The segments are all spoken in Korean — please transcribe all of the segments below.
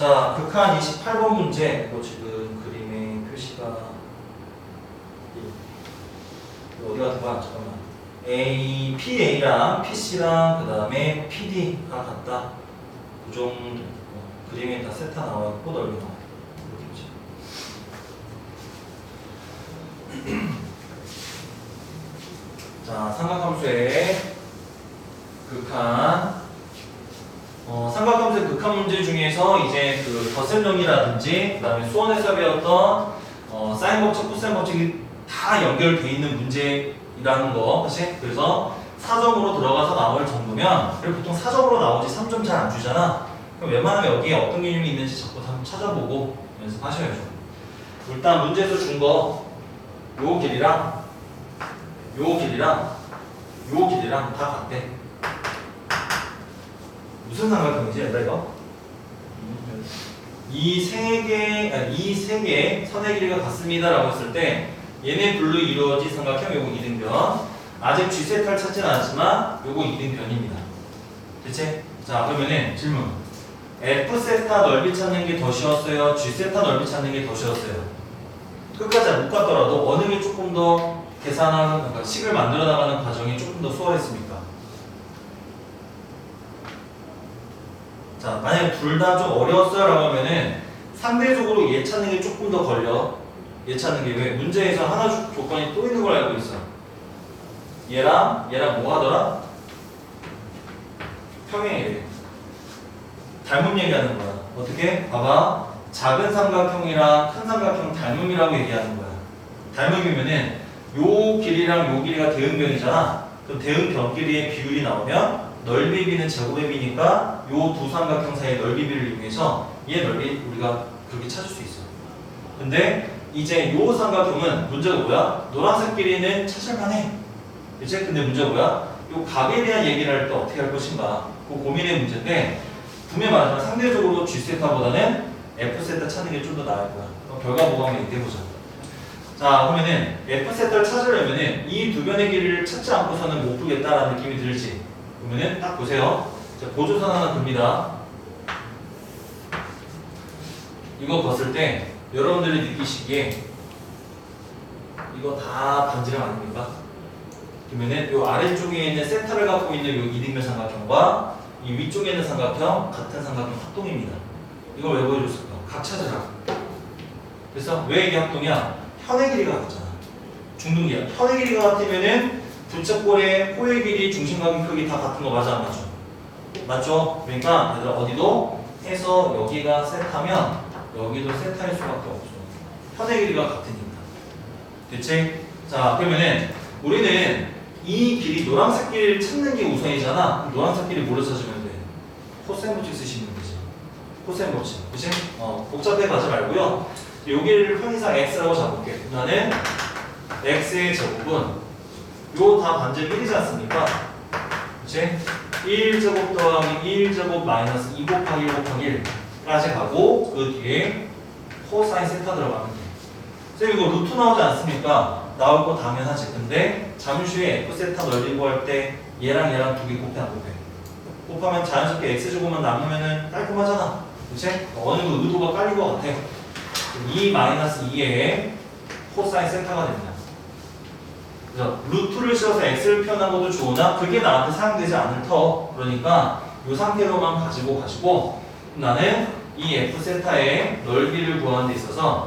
자, 극한 28번 문제. 이거 지금 그림의 표시가 어디 같은 거야? 잠깐만. A, PA랑 PC랑 그 다음에 PD가 같다. 그 정도. 어, 그림에 다 세타 나와 있고 넓이 나와 있고. 자, 삼각함수의 극한 어, 삼각함수의 극한 문제 중에서 이제 그 더셈령이라든지 그다음에 수원에서 배웠던 어, 사인 법칙, 코사인 법칙이 다 연결돼 있는 문제라는 거, 그렇지? 그래서 4점으로 들어가서 나올 정도면 그리고 보통 4점으로 나오지 3점 잘 안 주잖아. 그럼 웬만하면 여기에 어떤 개념이 있는지 자꾸 한번 찾아보고 연습하셔야죠. 일단 문제에서 준 거 요 길이랑 요 길이랑 요 길이랑 다 같대. 무슨 삼각형이지 얘들아 이거? 이 세 개, 아니, 이세 개 선의 길이가 같습니다라고 했을 때 얘네 둘로 이루어진 삼각형 요거 이등변 아직 G세타를 찾진 않았지만 요거 이등변입니다. 대체? 자 그러면은 질문 F세타 넓이 찾는 게 더 쉬웠어요? G세타 넓이 찾는 게 더 쉬웠어요? 끝까지 못 갔더라도 어느 게 조금 더 계산하는 그러니까 식을 만들어 나가는 과정이 조금 더 수월했습니까? 자, 만약에 둘 다 좀 어려웠어요 라고 하면은 상대적으로 얘 찾는 게 조금 더 걸려. 얘 찾는 게 왜? 문제에서 하나 조- 조건이 또 있는 걸 알고 있어. 얘랑 얘랑 뭐 하더라? 평행이래. 닮음 얘기하는 거야. 어떻게? 봐봐. 작은 삼각형이랑 큰 삼각형 닮음이라고 얘기하는 거야. 닮음이면은 요 길이랑 요 길이가 대응변이잖아. 그럼 대응변 길이의 비율이 나오면 넓이 비는 제곱의 비니까 요 두 삼각형 사이의 넓이 비를 이용해서 얘 넓이 우리가 그렇게 찾을 수 있어. 근데 이제 요 삼각형은 문제가 뭐야? 노란색 길이는 찾을만해. 그치? 근데 문제가 뭐야? 요 값에 대한 얘기를 할 때 어떻게 할 것인가? 그 고민의 문제인데 분명히 말하지만 상대적으로 G세타보다는 F세타 찾는 게 좀 더 나을 거야. 그럼 결과 보고 한번 얘기해보자. 자, 그러면은 F세타를 찾으려면은 이 두 변의 길이를 찾지 않고서는 못 풀겠다라는 느낌이 들지. 그러면은 딱 보세요. 자, 보조선 하나 듭니다. 이거 봤을 때 여러분들이 느끼시기에 이거 다 반지름 아닙니까? 그러면은 요 아래쪽에 있는 세타를 갖고 있는 요 이등변 삼각형과 이 위쪽에 있는 삼각형 같은 삼각형 합동입니다. 이걸 왜 보여줬을까? 각 찾으라고. 그래서 왜 이게 합동이야? 현의 길이가 같잖아. 중등기야. 현의 길이가 같으면은 부채꼴의 코의 길이, 중심각의 크기 다 같은 거 맞아 안 맞죠? 맞죠? 그러니까 얘들아 어디도 해서 여기가 세타면 여기도 세타일 수밖에 없어. 현의 길이가 같으니까. 대체? 자 그러면은 우리는 이 길이 노란색 길이를 찾는 게 우선이잖아. 노란색 길이 뭐로 찾으면 돼? 코사인 법칙 쓰시면 되지. 코사인 법칙. 그치? 어, 복잡해 가지 말고요. 여기를 편의상 x라고 잡을게. 나는 x의 제곱은 요다 반지름 1이지 않습니까? 그치? 1제곱 더하기 1제곱 마이너스 2 곱하기 1 곱하기 1까지 가고 그 뒤에 코사인 세타 들어가면 돼. 쌤 이거 루트 나오지 않습니까? 나올 거 당연하지. 근데 잠시에 f 세타 넓이 구할 때 얘랑 얘랑 두 개 곱해 안 곱해? 곱하면 자연스럽게 x 제곱만 남으면은 깔끔하잖아. 그치? 어느 정도 의도가 깔린 것 같아. 2 마이너스 2에 코사인 세타가 됩니다. 그래서 루트를 씌워서 x를 표현한 것도 좋으나 그게 나한테 사용되지 않을 터. 그러니까 이 상태로만 가지고 가시고 나는 이 f 세타의 넓이를 구하는 데 있어서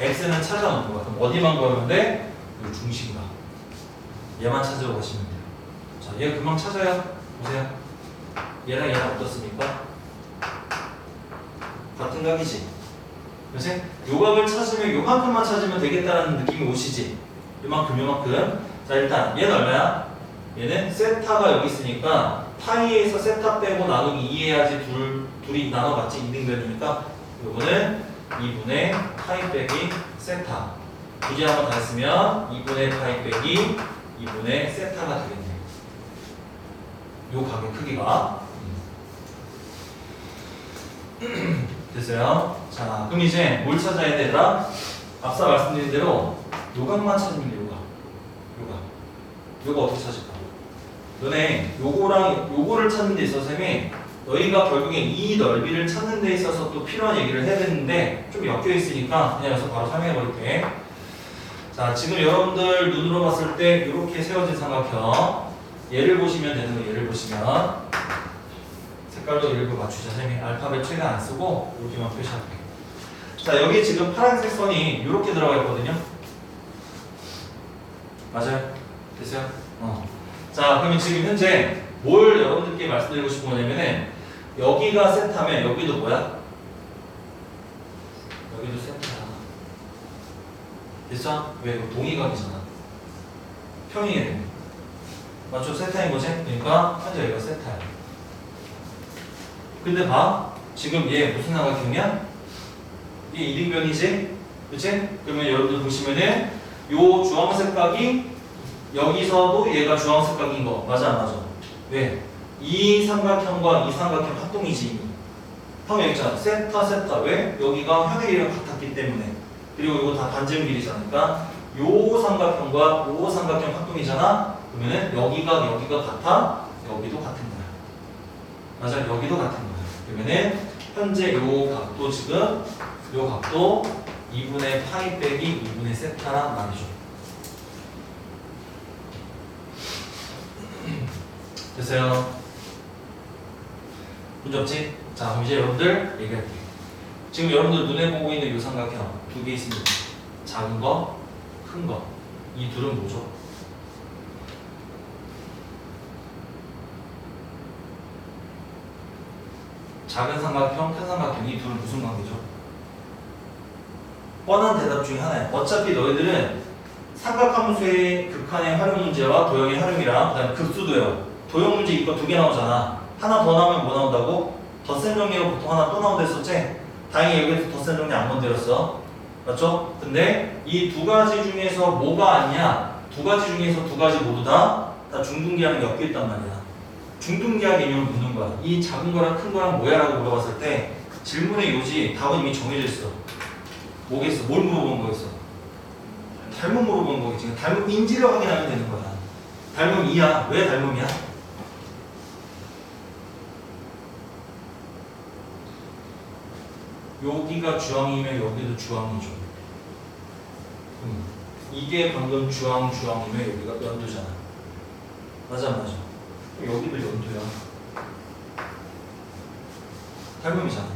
x는 찾아놓는 거야. 그럼 어디만 구하면 돼? 이 중심각. 얘만 찾으러 가시면 돼요. 자, 얘 금방 찾아요. 보세요. 얘랑 얘랑 어떻습니까? 같은 각이지. 그치? 요각을 찾으면 요만큼만 찾으면 되겠다라는 느낌이 오시지. 요만큼 요만큼. 자 일단 얘는 얼마야? 얘는 세타가 여기 있으니까 파이에서 세타 빼고 나누기 2 해야지 둘, 둘이 나눠봤지 2등변이니까 요거는 2분의 파이 빼기 세타 굳이 한번 다 했으면 2분의 파이 빼기 2분의 세타가 되겠네 요 각의 크기가 됐어요? 자, 그럼 이제 뭘 찾아야 되더라? 앞서 말씀드린 대로 요각만 찾으면 돼, 요각. 요각. 요거 어떻게 찾을까? 너네 요거랑 요거를 찾는 데 있어서 쌤이 너희가 결국에 이 넓이를 찾는 데 있어서 또 필요한 얘기를 해야 되는데 좀 엮여 있으니까 그냥 여기서 바로 설명해 버릴게. 자, 지금 여러분들 눈으로 봤을 때 이렇게 세워진 삼각형 얘를 보시면 되는 거 얘를 보시면 색깔도 일부 맞추자. 쌤이 알파벳 최대한 안 쓰고 이렇게만 표시할게. 자, 여기 지금 파란색 선이 이렇게 들어가 있거든요. 맞아요? 됐어요? 어. 자, 그러면 지금 현재 뭘 여러분들께 말씀드리고 싶은 거냐면은 여기가 세타면 여기도 뭐야? 여기도 세타야. 됐어? 왜? 이거 동의각이잖아. 평행이 되는 맞죠? 세타인 거지? 그러니까 현재 여기가 세타야. 근데 봐. 지금 얘 무슨 삼각형이야? 이게 이등변이지? 그치? 그러면 여러분들 보시면은 요 주황색 각이 여기서도 얘가 주황색 각인 거 맞아 안 맞아? 왜? 이 삼각형과 이 삼각형 합동이지 형 여기 있잖아 세타 세타 왜? 여기가 길이가 같았기 때문에 그리고 이거 다 반지름 길이잖아 그러니까 요 삼각형과 요 삼각형 합동이잖아 그러면은 여기가 여기가 같아 여기도 같은 거야 맞아 여기도 같은 거야 그러면은 현재 요 각도 지금 요 각도 2분의 파이 빼기 2분의 세타란 말이죠 됐어요? 문제 없지? 자, 그럼 이제 여러분들 얘기할게. 지금 여러분들 눈에 보고 있는 요 삼각형 두 개 있습니다. 작은 거, 큰 거. 이 둘은 뭐죠? 작은 삼각형, 큰 삼각형 이 둘은 무슨 관계죠? 뻔한 대답 중에 하나야. 어차피 너희들은 삼각함수의 극한의 활용 문제와 도형의 활용이랑 그다음에 급수도요. 도형 문제 이거 두 개 나오잖아. 하나 더 나오면 뭐 나온다고? 덧셈 정리가 보통 하나 또 나온다 했었지? 다행히 여기서 덧셈 정리 안 건드렸어. 맞죠? 근데 이 두 가지 중에서 뭐가 아니야? 두 가지 중에서 두 가지 모두 다, 다 중등기하는 게 엮여 있단 말이야. 중등기하 개념을 묻는 거야. 이 작은 거랑 큰 거랑 뭐야? 라고 물어봤을 때 질문의 요지, 답은 이미 정해져 있어. 뭐겠어? 뭘 물어본 거겠어? 닮음 물어본 거겠지. 닮음 인지를 확인하면 되는 거야. 닮음이야. 왜 닮음이야? 여기가 주황이면 여기도 주황이죠. 음. 이게 방금 주황 주황이면 여기가 연두잖아. 맞아 맞아. 여기도 연두야. 닮음이잖아.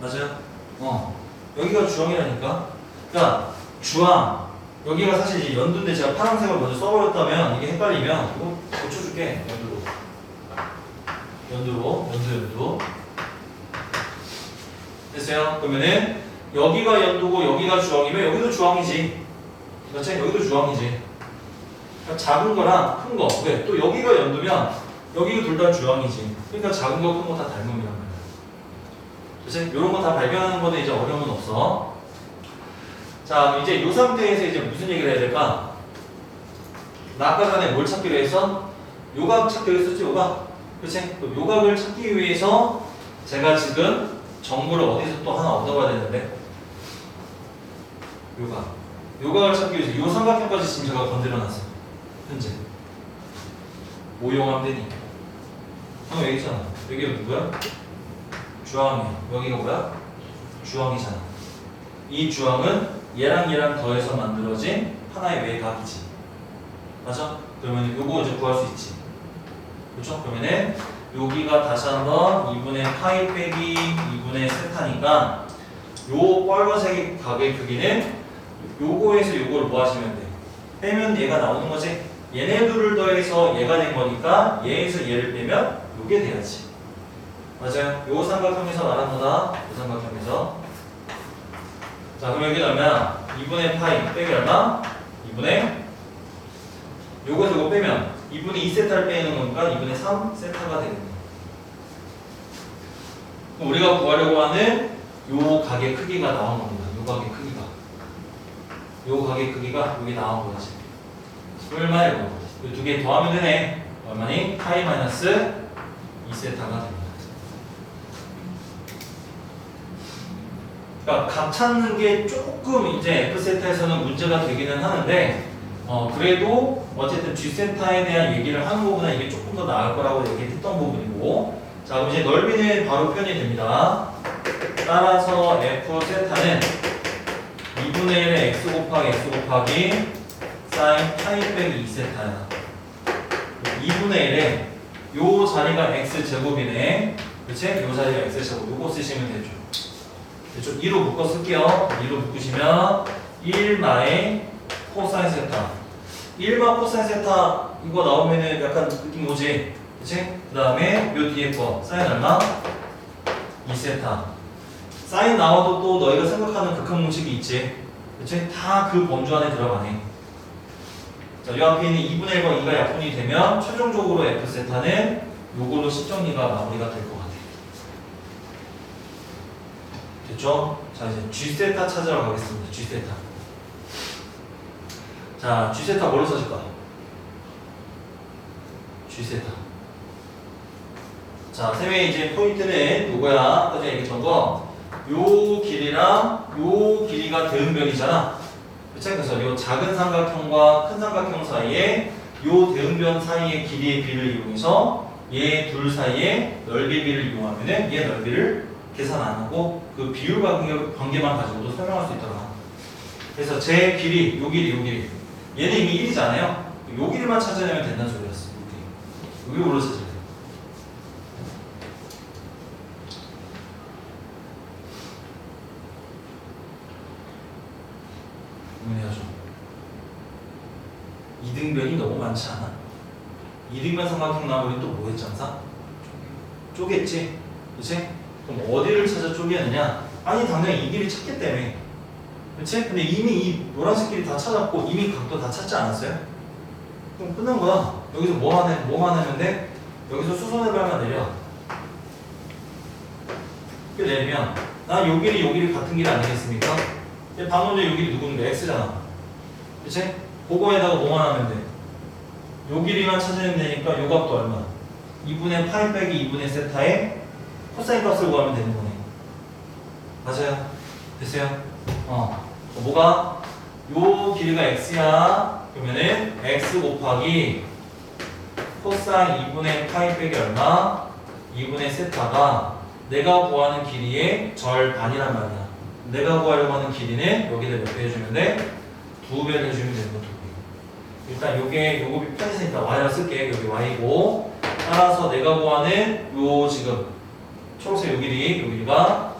맞아요? 어. 여기가 주황이라니까. 그러니까 주황 여기가 사실 이제 연두인데 제가 파란색을 먼저 써버렸다면 이게 헷갈리면 이거 고쳐줄게 연두로. 연두로 연두 연두. 됐어요? 그러면은 여기가 연두고 여기가 주황이면 여기도 주황이지. 맞지? 여기도 주황이지. 그러니까 작은 거랑 큰 거. 왜? 또 여기가 연두면 여기가 둘 다 주황이지. 그러니까 작은 거, 큰 거 다 닮음이란 말이야. 그치? 이런 거 다 발견하는 거는 이제 어려움은 없어. 자, 이제 이 상태에서 이제 무슨 얘기를 해야 될까? 나 아까 전에 뭘 찾기로 했어? 요각 찾기로 했었지, 요각. 그치? 그 요각을 찾기 위해서 제가 지금 정보를 어디서 또 하나 얻어봐야 되는데 요각 요각을 찾기 위해서 요 삼각형까지 지금 제가 건드려놨어요 현재 오용하면 되니 형 여기 있잖아 여기가 누구야? 주황이야 여기가 뭐야? 주황이잖아 이 주황은 얘랑 얘랑 더해서 만들어진 하나의 외각이지 맞아? 그러면 요거 이제 구할 수 있지 그렇죠? 그러면은 여기가 다시 한번 2분의 파이 빼기 2분의 세타니까 요 빨간색 각의 크기는 요거에서 요거를 뭐 하시면 돼? 빼면 얘가 나오는 거지? 얘네 둘을 더해서 얘가 된 거니까 얘에서 얘를 빼면 요게 돼야지 맞아요? 요 삼각형에서 말한 거다 요 삼각형에서 자 그럼 여기 얼마야? 2분의 파이 빼기 얼마? 2분의 요거에서 요거 빼면 2분의 2세타를 빼는 거니까 2분의 3세타가 되겠네. 그럼 우리가 구하려고 하는 요 각의 크기가 나온 겁니다. 요 각의 크기가. 요 각의 크기가 여기 나온 거지. 얼마에 이거? 두개 더하면 되네. 얼마니? 파이 마이너스 2세타가 됩니다. 그러니까 각 찾는 게 조금 이제 F세타에서는 문제가 되기는 하는데 어 그래도 어쨌든 G센터에 대한 얘기를 하는 거보다 이게 조금 더 나을 거라고 얘기했던 부분이고 자, 그럼 이제 넓이는 바로 표현이 됩니다. 따라서 f 세타는 2분의 1의 x 곱하기 x 곱하기 사인 파이 빼기 2세타야. 2분의 1에 요 자리가 x 제곱이네. 그치? 요 자리가 x 제곱. 요거 쓰시면 되죠. 됐죠? 2로 묶어 쓸게요. 2로 묶으시면 1마의 코사인 세타. 1마 코사인 세타 이거 나오면은 약간 느낌 오지? 그치? 그 다음에 요 뒤에 거 사인 얼마? 2세타. 사인 나와도 또 너희가 생각하는 극한 공식이 있지? 그치? 다 그 범주 안에 들어가네. 자, 요 앞에 있는 2분의 1과 2가 약분이 되면 최종적으로 F세타는 요걸로 시정리가 마무리가 될것같아. 됐죠? 자, 이제 G세타 찾으러 가겠습니다. G세타. 자, G세타 뭘로 써줄까? G세타. 자, 쌤의 이제 포인트는 누구야? 전에 얘기했던 거. 요 길이랑 요 길이가 대응변이잖아. 그치? 그래서 요 작은 삼각형과 큰 삼각형 사이에 요 대응변 사이의 길이의 비를 이용해서 얘 둘 사이의 넓이 비를 이용하면은 얘 넓이를 계산 안 하고 그 비율 관계, 관계 만 가지고도 설명할 수 있더라. 그래서 제 길이, 요 길이, 요 길이. 얘는 이미 1이잖아요. 요 길이만 찾아내면 된다는 소리였어. 요 길이. 여기 올려 찾아야 돼. 고민해야죠. 이등변이 너무 많지 않아? 이등변 삼각형 나오면 또뭐 했지 항상? 쪼갰지? 그치? 그럼 어디를 찾아 쪼개느냐? 아니 당연히 이 길이 찾기 때문에 그치? 근데 이미 이 노란색 길이 다 찾았고 이미 각도 다 찾지 않았어요? 그럼 끝난 거야 여기서 뭐 하냐, 뭐만 하면 돼? 여기서 수선을 밟아 내려 이렇게 내리면 나 요 길이 요 길이 같은 길 아니겠습니까? 방금 전에 요 길이 누구인데? X잖아 그치? 그거에다가 뭐만 하면 돼? 요 길이만 찾으면 되니까 요 값도 얼마? 2분의 파이 빼기 2분의 세타에 코사인 값을 구하면 되는 거네. 맞아요. 됐어요? 어. 어, 뭐가? 요 길이가 x야. 그러면은 x 곱하기 코사인 2분의 파이 빼기 얼마? 2분의 세타가 내가 구하는 길이의 절 반이란 말이야. 내가 구하려고 하는 길이는 여기다 몇배 해주면 돼? 두 배를 해주면 되는 거두 배. 일단 요게 요거 편있으니까 y를 쓸게. 여기 y고 따라서 내가 구하는 요 지금 초록색 요 길이 요 길이가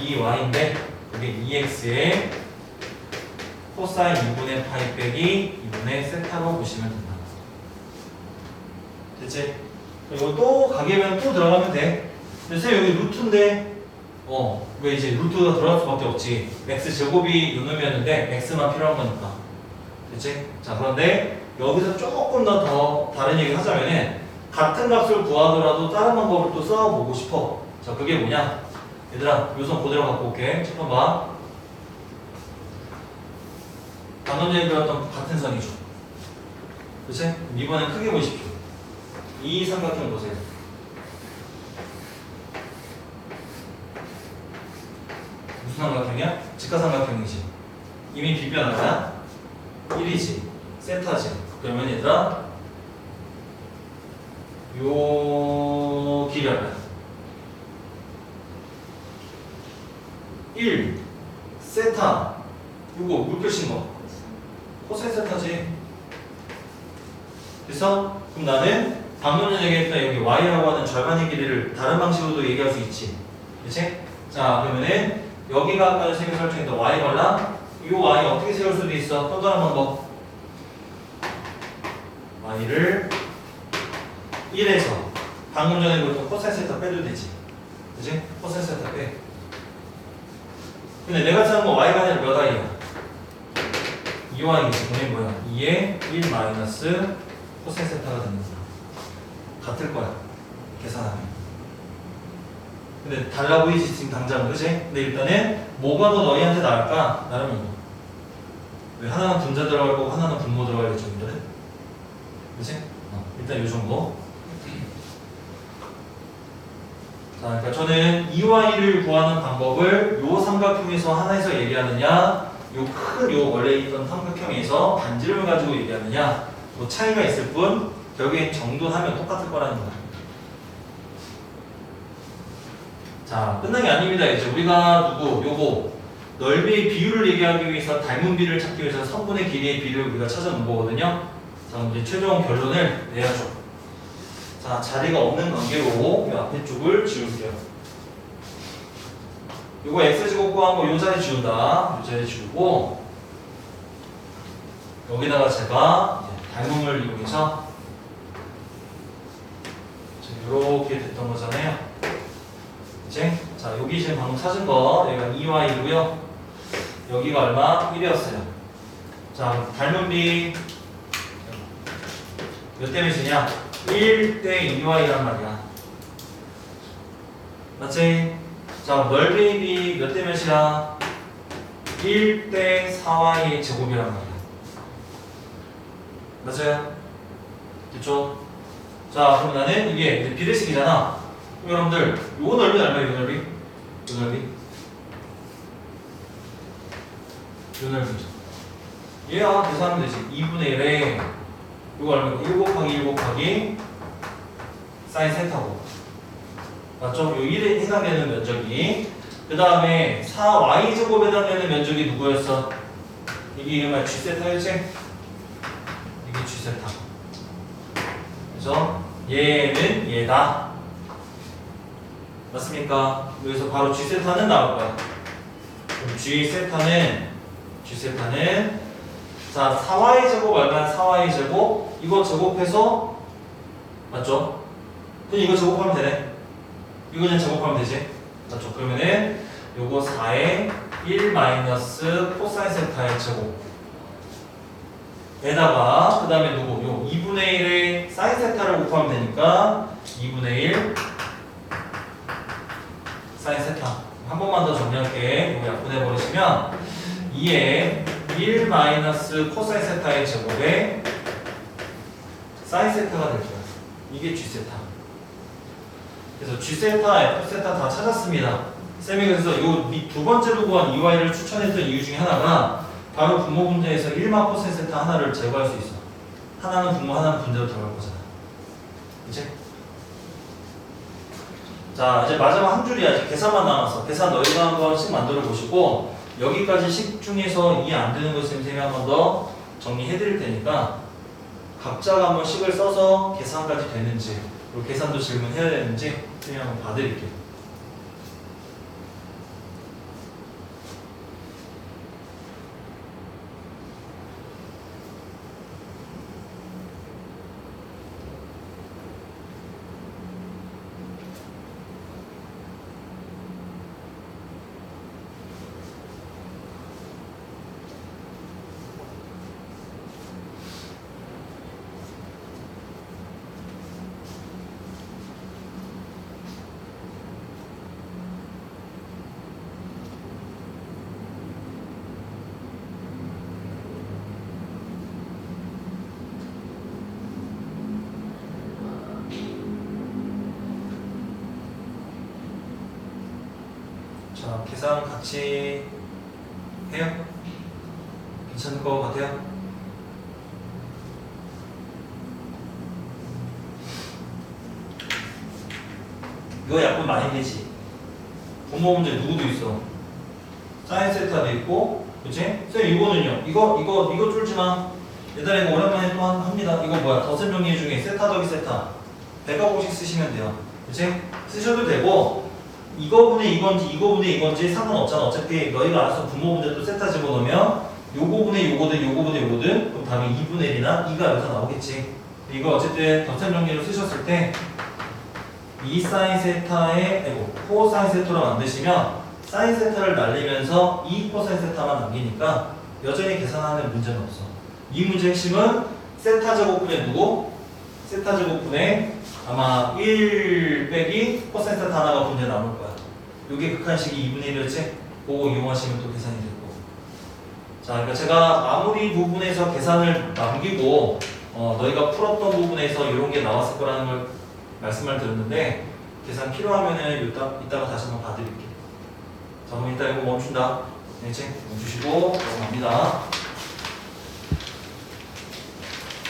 2y인데 이게 2x의 코사인 2분의 파이 빼기 2분의 세타로 보시면 된다. 됐지? 이거 또 가게면 또 들어가면 돼. 쌤 여기 루트인데 어 왜 이제 루트가 들어갈 수밖에 없지. x 제곱이 요놈이었는데 x만 필요한 거니까. 됐지? 자 그런데 여기서 조금 더, 더 다른 얘기 하자면은 같은 값을 구하더라도 다른 방법을 또 써보고 싶어. 자 그게 뭐냐? 얘들아 요선 그대로 갖고 올게. 첫 번 봐. 방금 전에 배웠던 같은 선이죠. 그치? 이번엔 크게 보십시오. 이 삼각형 보세요. 무슨 삼각형이야? 직각삼각형이지. 이미 비변하자. 1이지. 센터지. 그러면 얘들아 요 길이 얼마야? 1 세타 요거 물결신 거. 코사인 세타지. 그래서 그럼 나는 방금 전에 얘기했던 여기 y라고 하는 절반의 길이를 다른 방식으로도 얘기할 수 있지. 그치? 자 그러면은 여기가 아까 전에 설정했던 y 발라? 이 y 어떻게 세울 수도 있어? 또 다른 방법. y를 1에서 방금 전에 그랬던 코사인 세타 빼도 되지. 그치? 코사인 세타 빼 근데 내가 찾은 거 y가 아니라 몇 i야? 2y이지 그게 뭐야? 2에 1 마이너스 코사인 세타가 되는 거야 같을 거야 계산하면 근데 달라 보이지 지금 당장은 그치? 근데 일단은 뭐가 더 너희한테 나을까? 나름 왜 하나는 분자 들어갈 거고 하나는 분모 들어갈 예정이거든 그치? 어, 일단 이 정도 자, 그러니까 저는 2y를 구하는 방법을 요 삼각형에서 하나에서 얘기하느냐, 요 큰 요 원래 있던 삼각형에서 반지름을 가지고 얘기하느냐, 뭐 차이가 있을 뿐 결국엔 정돈하면 똑같을 거라는 거야. 자, 끝난 게 아닙니다. 이제 우리가 누구, 요거, 넓이의 비율을 얘기하기 위해서 닮은 비를 찾기 위해서 성분의 길이의 비를 우리가 찾아놓은 거거든요. 자, 이제 최종 결론을 내야죠. 자, 자리가 없는 관계로 이 앞에 쪽을 지울게요. 요거 x제곱 구한 거 요 자리 지운다. 요 자리 지우고 여기다가 제가 닮음을 이용해서 이렇게 됐던 거잖아요. 이제 자 여기 지금 방금 찾은 거 여기가 2y고요. 여기가 얼마? 1이었어요. 자 닮은 비몇 대 몇이냐? 1대 2y란 말이야. 맞지? 자 넓이의 비몇 대 몇이야? 1대 4y 제곱이란 말이야. 맞아요? 됐죠? 자, 그럼 나는 이게 이제 비례식이잖아. 여러분들, 요 넓이 얼마야, 요 넓이? 요 넓이? 요 넓이죠. 얘야, 계산하면 되지. 2분의 1에, 요거 얼마? 1 곱하기 1 곱하기 사인 세타고. 맞죠? 요 1에 해당되는 면적이. 그 다음에 4y제곱에 해당되는 면적이 누구였어? 이게 이름은 g세타였지? 이게 g세타. 그래서 얘는 얘다. 맞습니까? 여기서 바로 G 세타는 나올 거야. 그럼 G 세타는 G 세타는 자 4y 제곱 얼마야? 4y 제곱 이거 제곱해서 맞죠? 그럼 이거 제곱하면 되네. 이거 그냥 제곱하면 되지. 맞죠? 그러면은 요거 4의 1 마이너스 코사인 세타의 제곱. 에다가 그 다음에 누구? 요 2분의 1의 사인 세타를 곱하면 되니까 2분의 1 사인 세타 한 번만 더 정리할게 이거 약분해 버리시면 2의 1 마이너스 코사인 세타의 제곱에 사인 세타가 될 거야 이게 G 세타 그래서 G 세타, F 세타 다 찾았습니다 쌤이 그래서 요두 번째로 구한 EY를 추천했던 이유 중에 하나가 바로 분모 문제에서 1만 코사인 세타 하나를 제거할 수 있어. 하나는 분모, 하나는 분자로 들어갈 거잖아. 이제? 자, 이제 마지막 한 줄이야. 이제 계산만 남았어. 계산 너희가 한 번씩 만들어 보시고 여기까지 식 중에서 이해 안 되는 거 쌤이 한 번 더 정리해 드릴 테니까 각자가 한번 식을 써서 계산까지 되는지 그리고 계산도 질문해야 되는지 쌤이 한번 봐드릴게요. 자, 계산 같이 해요? 괜찮을 것 같아요? 이거 약분 많이 되지? 분모 문제 누구도 있어? 사인 세타도 있고, 그치? 쌤 이거는요? 이거, 이거, 이거 쫄지 마. 얘들아 이거 오랜만에 또 한- 합니다. 이거 뭐야? 덧셈 정리 중에 세타 더기 세타. 백과공식 쓰시면 돼요. 그치? 쓰셔도 되고, 이거분의 이건지 이거분의 이건지 상관없잖아. 어차피 너희가 알아서 분모 문제 또 세타 집어넣으면 요거분의 요거든 요거분의 요거든 그럼 답이 2분의 1이나 2가 여기서 나오겠지. 이거 어쨌든 덧셈 정리로 쓰셨을 때 2 사인 세타에 아이고 코사인 세타로 만드시면 사인 세타를 날리면서 2 코사인 세타만 남기니까 여전히 계산하는 문제는 없어. 이 문제 핵심은 세타 제곱분의 누구? 세타 제곱분의 아마 1 빼기 세타 하나가 분제 남을 거야. 요게 극한식이 2분의 1이었지? 그거 이용하시면 또 계산이 되고. 자, 그러니까 제가 마무리 부분에서 계산을 남기고 어, 너희가 풀었던 부분에서 이런 게 나왔을 거라는 걸 말씀을 드렸는데 계산 필요하면은 이따, 이따가 다시 한번 봐드릴게요. 자, 그럼 이따 이거 멈춘다. 네, 멈추시고 넘어갑니다.